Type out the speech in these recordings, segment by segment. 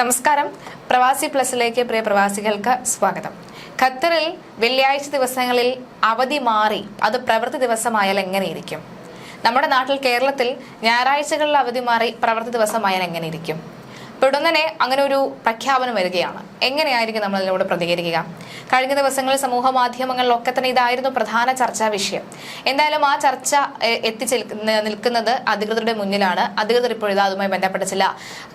നമസ്കാരം. പ്രവാസി പ്ലസിലേക്ക് പ്രിയ പ്രവാസികൾക്ക് സ്വാഗതം. ഖത്തറിൽ വെള്ളിയാഴ്ച ദിവസങ്ങളിൽ അവധി മാറി അത് പ്രവൃത്തി ദിവസമായാൽ എങ്ങനെയിരിക്കും? നമ്മുടെ നാട്ടിൽ കേരളത്തിൽ ഞായറാഴ്ചകളിൽ അവധി മാറി പ്രവൃത്തി ദിവസമായാൽ എങ്ങനെയിരിക്കും? പെടുന്നനെ അങ്ങനെ ഒരു പ്രഖ്യാപനം വരികയാണ്. എങ്ങനെയായിരിക്കും നമ്മൾ അതിനോട് പ്രതികരിക്കുക? കഴിഞ്ഞ ദിവസങ്ങളിൽ സമൂഹ മാധ്യമങ്ങളിലൊക്കെ തന്നെ ഇതായിരുന്നു പ്രധാന ചർച്ചാ വിഷയം. എന്തായാലും ആ ചർച്ച എത്തിച്ച് നിൽക്കുന്നത് അധികൃതരുടെ മുന്നിലാണ്. അധികൃതർ ഇപ്പോഴിത് അതുമായി ബന്ധപ്പെട്ട ചില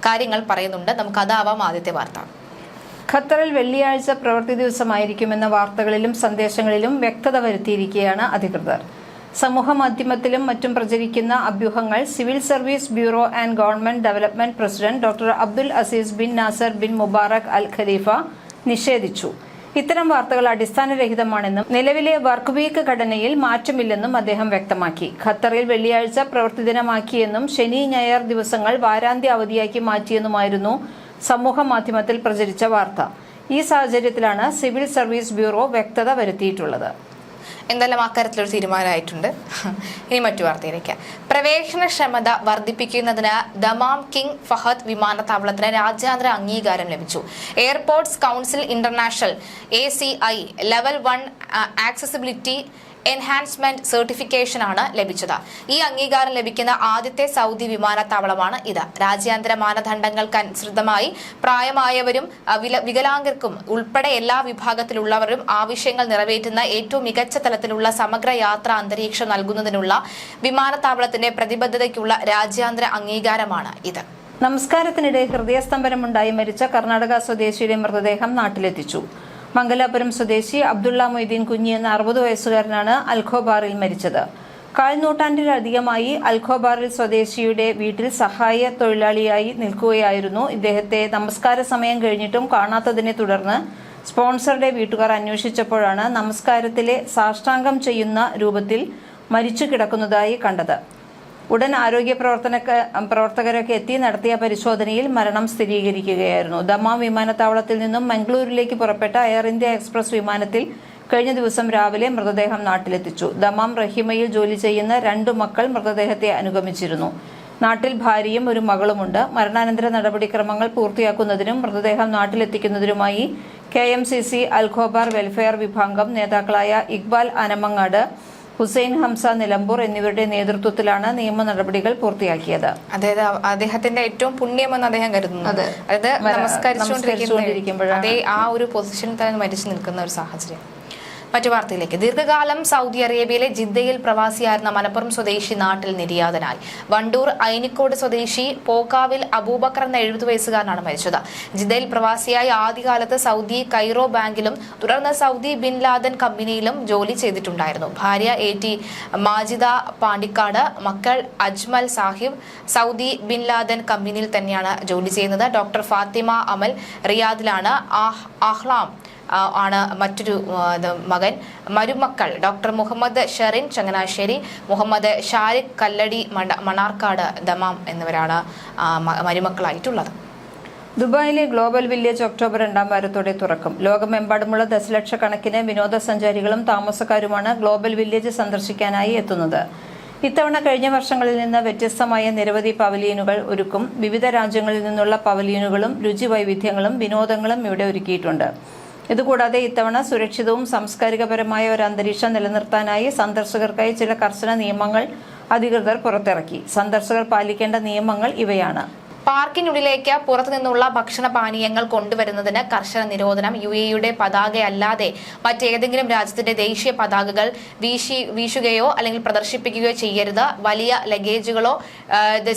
കാര്യങ്ങൾ പറയുന്നുണ്ട്. നമുക്ക് അതാവാം ആദ്യത്തെ വാർത്ത. ഖത്തറിൽ വെള്ളിയാഴ്ച പ്രവൃത്തി ദിവസമായിരിക്കുമെന്ന വാർത്തകളിലും സന്ദേശങ്ങളിലും വ്യക്തത വരുത്തിയിരിക്കുകയാണ് അധികൃതർ. സമൂഹ മാധ്യമത്തിലും മറ്റും പ്രചരിക്കുന്ന അഭ്യൂഹങ്ങൾ civil service bureau and government development president doctor Abdul Aziz bin Nasser bin Mubarak Al Khalifa നിഷേധിച്ചു. ഇത്തരം വാർത്തകൾ അടിസ്ഥാനരഹിതമാണെന്നും നിലവിലെ വർക്ക് വീക്ക് ഘടനയിൽ മാറ്റമില്ലെന്നും അദ്ദേഹം വ്യക്തമാക്കി. ഖത്തറിൽ വെള്ളിയാഴ്ച പ്രവൃത്തി ദിനമാക്കിയെന്നും ശനി ഞായർ ദിവസങ്ങൾ വാരാന്ത്യ അവധിയാക്കി മാറ്റിയെന്നുമായിരുന്നു സമൂഹ മാധ്യമത്തിൽ പ്രചരിച്ച വാർത്ത. ഈ സാഹചര്യത്തിലാണ് സിവിൽ സർവീസ് ബ്യൂറോ വ്യക്തത വരുത്തിയിട്ടുള്ളത്. എന്തായാലും അക്കാര്യത്തിലൊരു തീരുമാനമായിട്ടുണ്ട്? ഇനി മറ്റു വാർത്തയിലേക്ക്. പ്രവേശനക്ഷമത വർദ്ധിപ്പിക്കുന്നതിന് ദമാം കിങ് ഫഹദ് വിമാനത്താവളത്തിന് രാജ്യാന്തര അംഗീകാരം ലഭിച്ചു. Airports council international A level one accessibility enhancement certification ആണ് ലഭിച്ചത്. ഈ അംഗീകാരം ലഭിക്കുന്ന ആദ്യത്തെ സൗദി വിമാനത്താവളമാണ് ഇത്. രാജ്യാന്തര മാനദണ്ഡങ്ങൾക്കനുസൃതമായി പ്രായമായവരും വികലാംഗർക്കും ഉൾപ്പെടെ എല്ലാ വിഭാഗത്തിലുള്ളവരും ആവശ്യങ്ങൾ നിറവേറ്റുന്ന ഏറ്റവും മികച്ച തലത്തിലുള്ള സമഗ്ര യാത്രാ അന്തരീക്ഷം നൽകുന്നതിനുള്ള വിമാനത്താവളത്തിന്റെ പ്രതിബദ്ധതയ്ക്കുള്ള രാജ്യാന്തര അംഗീകാരമാണ് ഇത്. നമസ്കാരത്തിനിടെ ഹൃദയസ്തംഭനമുണ്ടായി മരിച്ച കർണാടക സ്വദേശിയുടെ മൃതദേഹം നാട്ടിലെത്തിച്ചു. മംഗലാപുരം സ്വദേശി അബ്ദുള്ള മൊയ്തീൻ കുഞ്ഞി എന്ന അറുപത് വയസ്സുകാരനാണ് അൽഖോബാറിൽ മരിച്ചത്. കാൽനൂറ്റാണ്ടിലധികമായി അൽഖോബാറിൽ സ്വദേശിയുടെ വീട്ടിൽ സഹായ തൊഴിലാളിയായി നിൽക്കുകയായിരുന്നു. ഇദ്ദേഹത്തെ നമസ്കാര സമയം കഴിഞ്ഞിട്ടും കാണാത്തതിനെ തുടർന്ന് സ്പോൺസറുടെ വീട്ടുകാർ അന്വേഷിച്ചപ്പോഴാണ് നമസ്കാരത്തിലെ സാഷ്ടാംഗം ചെയ്യുന്ന രൂപത്തിൽ മരിച്ചു കിടക്കുന്നതായി കണ്ടത്. ഉടൻ ആരോഗ്യ പ്രവർത്തന പ്രവർത്തകരൊക്കെ എത്തി നടത്തിയ പരിശോധനയിൽ മരണം സ്ഥിരീകരിക്കുകയായിരുന്നു. ദമാം വിമാനത്താവളത്തിൽ നിന്നും മംഗളൂരിലേക്ക് പുറപ്പെട്ട എയർ ഇന്ത്യ എക്സ്പ്രസ് വിമാനത്തിൽ കഴിഞ്ഞ ദിവസം രാവിലെ മൃതദേഹം നാട്ടിലെത്തിച്ചു. ദമാം റഹിമയിൽ ജോലി ചെയ്യുന്ന രണ്ടു മക്കൾ മൃതദേഹത്തെ അനുഗമിച്ചിരുന്നു. നാട്ടിൽ ഭാര്യയും ഒരു മകളുമുണ്ട്. മരണാനന്തര നടപടിക്രമങ്ങൾ പൂർത്തിയാക്കുന്നതിനും മൃതദേഹം നാട്ടിലെത്തിക്കുന്നതിനുമായി K M C C Al Khobar welfare വിഭാഗം നേതാക്കളായ ഇക്ബാൽ അനമങ്ങാട് ഹുസൈൻ ഹംസ നിലമ്പൂർ എന്നിവരുടെ നേതൃത്വത്തിലാണ് നിയമ നടപടികൾ പൂർത്തിയാക്കിയത്. അതായത് അദ്ദേഹത്തിന്റെ ഏറ്റവും പുണ്യമെന്ന് അദ്ദേഹം കരുതുന്നു. അതായത് നമസ്കരിച്ചുകൊണ്ടിരിക്കുമ്പോഴാണ്. ആ ഒരു പൊസിഷനിൽ തന്നെ മരിച്ചു നിൽക്കുന്ന ഒരു സാഹചര്യം. മറ്റു വാർത്തയിലേക്ക്. ദീർഘകാലം സൗദി അറേബ്യയിലെ ജിദ്ദയിൽ പ്രവാസിയായിരുന്ന മലപ്പുറം സ്വദേശി നാട്ടിൽ നിര്യാതനായി. വണ്ടൂർ ഐനിക്കോട് സ്വദേശി പോക്കാവിൽ അബൂബക്കർ എന്ന എഴുപത് വയസ്സുകാരനാണ് മരിച്ചത്. ജിദ്ദയിൽ പ്രവാസിയായി ആദ്യകാലത്ത് സൗദി കൈറോ ബാങ്കിലും തുടർന്ന് സൗദി ബിൻ ലാദൻ കമ്പനിയിലും ജോലി ചെയ്തിട്ടുണ്ടായിരുന്നു. ഭാര്യ എ ടി മാജിദ പാണ്ടിക്കാട് മക്കൾ Ajmal Sahib Saudi bin Laden കമ്പനിയിൽ തന്നെയാണ് ജോലി ചെയ്യുന്നത്. ഡോക്ടർ ഫാത്തിമ അമൽ റിയാദിലാണ് ആഹ് ആഹ്ലാം ആണ് മറ്റൊരു മകൻ. മരുമക്കൾ ഡോക്ടർ മുഹമ്മദ് ഷെറിൻ ചങ്ങനാശ്ശേരി മുഹമ്മദ് ഷാരിഖ് കല്ലടി മണാർക്കാട് ദമാം എന്നിവരാണ് മരുമക്കളായിട്ടുള്ളത്. ദുബായിലെ ഗ്ലോബൽ വില്ലേജ് ഒക്ടോബർ രണ്ടാം വാരത്തോടെ തുറക്കും. ലോകമെമ്പാടുമുള്ള ദശലക്ഷക്കണക്കിന് വിനോദസഞ്ചാരികളും താമസക്കാരുമാണ് ഗ്ലോബൽ വില്ലേജ് സന്ദർശിക്കാനായി എത്തുന്നത്. ഇത്തവണ കഴിഞ്ഞ വർഷങ്ങളിൽ നിന്ന് വ്യത്യസ്തമായ നിരവധി പവലിയനുകൾ ഒരുക്കും. വിവിധ രാജ്യങ്ങളിൽ നിന്നുള്ള പവലിയനുകളും രുചി വൈവിധ്യങ്ങളും വിനോദങ്ങളും ഇവിടെ ഒരുക്കിയിട്ടുണ്ട്. ഇതുകൂടാതെ ഇത്തവണ സുരക്ഷിതവും സാംസ്കാരികപരമായ ഒരു അന്തരീക്ഷം നിലനിർത്താനായി സന്ദർശകർക്കായി ചില കർശന നിയമങ്ങൾ അധികൃതർ പുറത്തിറക്കി. സന്ദർശകർ പാലിക്കേണ്ട നിയമങ്ങൾ ഇവയാണ്. പാർക്കിനുള്ളിലേക്ക് പുറത്തു നിന്നുള്ള ഭക്ഷണ പാനീയങ്ങൾ കൊണ്ടുവരുന്നതിന് കർശന നിരോധനം യു എയുടെ പതാകയല്ലാതെ മറ്റേതെങ്കിലും രാജ്യത്തിന്റെ ദേശീയ പതാകകൾ വീശി വീശുകയോ അല്ലെങ്കിൽ പ്രദർശിപ്പിക്കുകയോ ചെയ്യരുത്. വലിയ ലഗേജുകളോ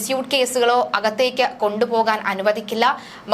സ്യൂട്ട് കേസുകളോ അകത്തേക്ക് കൊണ്ടുപോകാൻ അനുവദിക്കില്ല.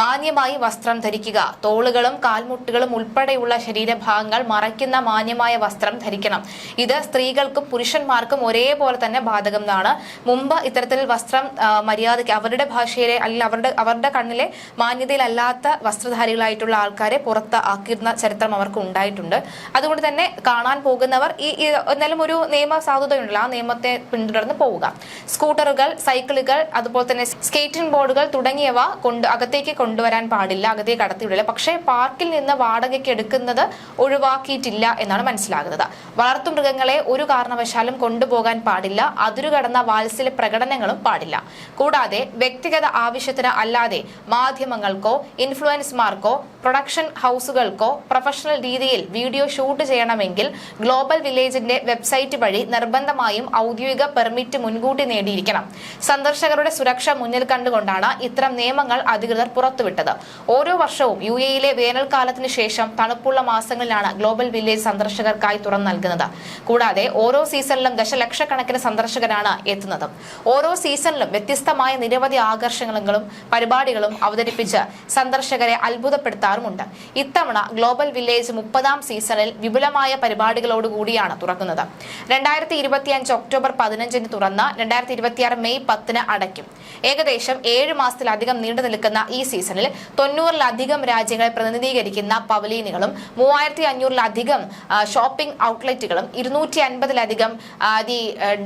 മാന്യമായി വസ്ത്രം ധരിക്കുക. തോളുകളും കാൽമുട്ടുകളും ഉൾപ്പെടെയുള്ള ശരീരഭാഗങ്ങൾ മറയ്ക്കുന്ന മാന്യമായ വസ്ത്രം ധരിക്കണം. ഇത് സ്ത്രീകൾക്കും പുരുഷന്മാർക്കും ഒരേപോലെ തന്നെ ബാധകമാണ്. മുമ്പ് ഇത്തരത്തിൽ വസ്ത്രം മര്യാദയ്ക്ക് അവരുടെ ഭാഷയിലെ അല്ലെങ്കിൽ അവരുടെ അവരുടെ കണ്ണിലെ മാന്യതയിലല്ലാത്ത വസ്ത്രധാരികളായിട്ടുള്ള ആൾക്കാരെ പുറത്ത് ആക്കിയിരുന്ന ചരിത്രം അവർക്ക് ഉണ്ടായിട്ടുണ്ട്. അതുകൊണ്ട് തന്നെ കാണാൻ പോകുന്നവർ ഈ എന്നാലും ഒരു നിയമ സാധുതയുണ്ടല്ലോ ആ നിയമത്തെ പിന്തുടർന്ന് പോവുക. സ്കൂട്ടറുകൾ സൈക്കിളുകൾ അതുപോലെ തന്നെ സ്കേറ്റിംഗ് ബോർഡുകൾ തുടങ്ങിയവ കൊണ്ട് അകത്തേക്ക് കൊണ്ടുവരാൻ പാടില്ല അകത്തേക്ക് കടത്തിവിടില്ല. പക്ഷേ പാർക്കിൽ നിന്ന് വാടകയ്ക്ക് എടുക്കുന്നത് ഒഴിവാക്കിയിട്ടില്ല എന്നാണ് മനസ്സിലാകുന്നത്. വളർത്തുമൃഗങ്ങളെ ഒരു കാരണവശാലും കൊണ്ടുപോകാൻ പാടില്ല അതിരുകടന്ന വാത്സല്യ പ്രകടനങ്ങളും പാടില്ല. കൂടാതെ വ്യക്തിഗത ആവശ്യത്തിന് അല്ലാതെ മാധ്യമങ്ങൾക്കോ ഇൻഫ്ലുവൻസ്മാർക്കോ പ്രൊഡക്ഷൻ ഹൗസുകൾക്കോ പ്രൊഫഷണൽ രീതിയിൽ വീഡിയോ ഷൂട്ട് ചെയ്യണമെങ്കിൽ ഗ്ലോബൽ വില്ലേജിന്റെ വെബ്സൈറ്റ് വഴി നിർബന്ധമായും ഔദ്യോഗിക പെർമിറ്റ് മുൻകൂട്ടി നേടിയിരിക്കണം. സന്ദർശകരുടെ സുരക്ഷ മുന്നിൽ കണ്ടുകൊണ്ടാണ് ഇത്തരം നിയമങ്ങൾ അധികൃതർ പുറത്തുവിട്ടത്. ഓരോ വർഷവും യു എയിലെ വേനൽക്കാലത്തിന് ശേഷം തണുപ്പുള്ള മാസങ്ങളിലാണ് ഗ്ലോബൽ വില്ലേജ് സന്ദർശകർക്കായി തുറന്നു നൽകുന്നത്. കൂടാതെ ഓരോ സീസണിലും ദശലക്ഷക്കണക്കിന് സന്ദർശകരാണ് എത്തുന്നത്. ഓരോ സീസണിലും വ്യത്യസ്തമായ നിരവധി ആകർഷണങ്ങളും പരിപാടികളും അവതരിപ്പിച്ച് സന്ദർശകരെ അത്ഭുതപ്പെടുത്താറുമുണ്ട്. ഇത്തവണ ഗ്ലോബൽ വില്ലേജ് മുപ്പതാം സീസണിൽ വിപുലമായ പരിപാടികളോടുകൂടിയാണ് തുറക്കുന്നത്. രണ്ടായിരത്തി ഇരുപത്തിയഞ്ച് ഒക്ടോബർ പതിനഞ്ചിന് തുറന്ന് രണ്ടായിരത്തി ഇരുപത്തിയാറ് മെയ് പത്തിന് അടയ്ക്കും. ഏകദേശം ഏഴ് മാസത്തിലധികം നീണ്ടു നിൽക്കുന്ന ഈ സീസണിൽ തൊണ്ണൂറിലധികം രാജ്യങ്ങളെ പ്രതിനിധീകരിക്കുന്ന പവലീനുകളും മൂവായിരത്തി അഞ്ഞൂറിലധികം ഷോപ്പിംഗ് ഔട്ട്ലെറ്റുകളും ഇരുന്നൂറ്റി അൻപതിലധികം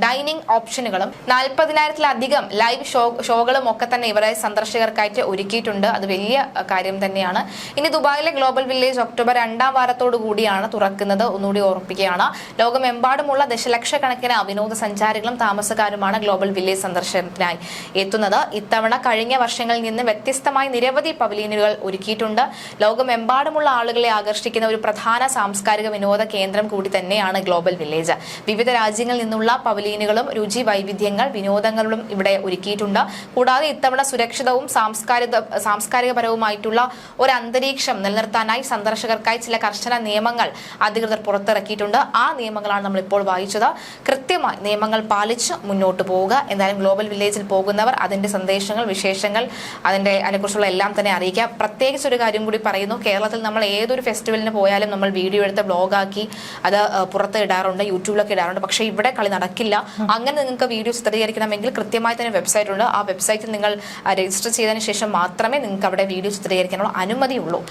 ഡൈനിങ് ഓപ്ഷനുകളും നാൽപ്പതിനായിരത്തിലധികം ലൈവ് ഷോ ഷോകളും ഒക്കെ തന്നെ ഇവരെ സന്ദർശകർക്കായിട്ട് ഒരുക്കിയിട്ടുണ്ട്. അത് വലിയ കാര്യം തന്നെയാണ്. ഇനി ദുബായിലെ ഗ്ലോബൽ വില്ലേജ് ഒക്ടോബർ രണ്ടാം വാരത്തോടു കൂടിയാണ് തുറക്കുന്നത്. ഒന്നുകൂടി ഓർമ്മിപ്പിക്കുകയാണ് ലോകമെമ്പാടുമുള്ള ദശലക്ഷക്കണക്കിന് വിനോദസഞ്ചാരികളും താമസക്കാരുമാണ് ഗ്ലോബൽ വില്ലേജ് സന്ദർശനത്തിനായി എത്തുന്നത്. ഇത്തവണ കഴിഞ്ഞ വർഷങ്ങളിൽ നിന്ന് വ്യത്യസ്തമായി നിരവധി പവലിയനുകൾ ഒരുക്കിയിട്ടുണ്ട്. ലോകമെമ്പാടുമുള്ള ആളുകളെ ആകർഷിക്കുന്ന ഒരു പ്രധാന സാംസ്കാരിക വിനോദ കേന്ദ്രം കൂടി തന്നെയാണ് ഗ്ലോബൽ വില്ലേജ്. വിവിധ രാജ്യങ്ങളിൽ നിന്നുള്ള പവലിയനുകളും രുചി വൈവിധ്യങ്ങൾ വിനോദങ്ങളും ഇവിടെ ഒരുക്കിയിട്ടുണ്ട്. കൂടാതെ ഇത്തവണ സുരക്ഷിതവും സാംസ്കാരിക സാംസ്കാരികപരവുമായിട്ടുള്ള ഒരു അന്തരീക്ഷം നിലനിർത്താനായി സന്ദർശകർക്കായി ചില കർശന നിയമങ്ങൾ അധികൃതർ പുറത്തിറക്കിയിട്ടുണ്ട്. ആ നിയമങ്ങളാണ് നമ്മൾ ഇപ്പോൾ വായിച്ചത്. കൃത്യമായി നിയമങ്ങൾ പാലിച്ച് മുന്നോട്ട് പോവുക. എന്തായാലും ഗ്ലോബൽ വില്ലേജിൽ പോകുന്നവർ അതിന്റെ സന്ദേശങ്ങൾ വിശേഷങ്ങൾ അതിന്റെ അതിനെക്കുറിച്ചുള്ള എല്ലാം തന്നെ അറിയിക്കുക. പ്രത്യേകിച്ച് ഒരു കാര്യം കൂടി പറയുന്നു. കേരളത്തിൽ നമ്മൾ ഏതൊരു ഫെസ്റ്റിവലിന് പോയാലും നമ്മൾ വീഡിയോ എടുത്ത് ബ്ലോഗാക്കി അത് പുറത്ത് ഇടാറുണ്ട്. യൂട്യൂബിലൊക്കെ ഇടാറുണ്ട്. പക്ഷേ ഇവിടെ കളി നടക്കില്ല. അങ്ങനെ നിങ്ങൾക്ക് വീഡിയോ ചിത്രീകരിക്കണമെങ്കിൽ കൃത്യമായി തന്നെ വെബ്സൈറ്റ് ഉണ്ട്. ആ വെബ്സൈറ്റിൽ നിങ്ങൾ രജിസ്റ്റർ ചെയ്തതിന് ശേഷം മാത്രമേ നിങ്ങൾക്ക് അവിടെ വീഡിയോ ചിത്രീകരിക്കാനുള്ള അനുമതിയുള്ളൂ.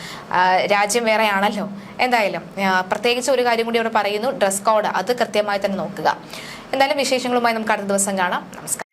രാജ്യം വേറെയാണല്ലോ. എന്തായാലും പ്രത്യേകിച്ച് ഒരു കാര്യം കൂടി അവിടെ പറയുന്നു. ഡ്രസ് കോഡ് അത് കൃത്യമായി തന്നെ നോക്കുക. എന്തായാലും വിശേഷങ്ങളുമായി നമുക്ക് അടുത്ത ദിവസം കാണാം. നമസ്കാരം.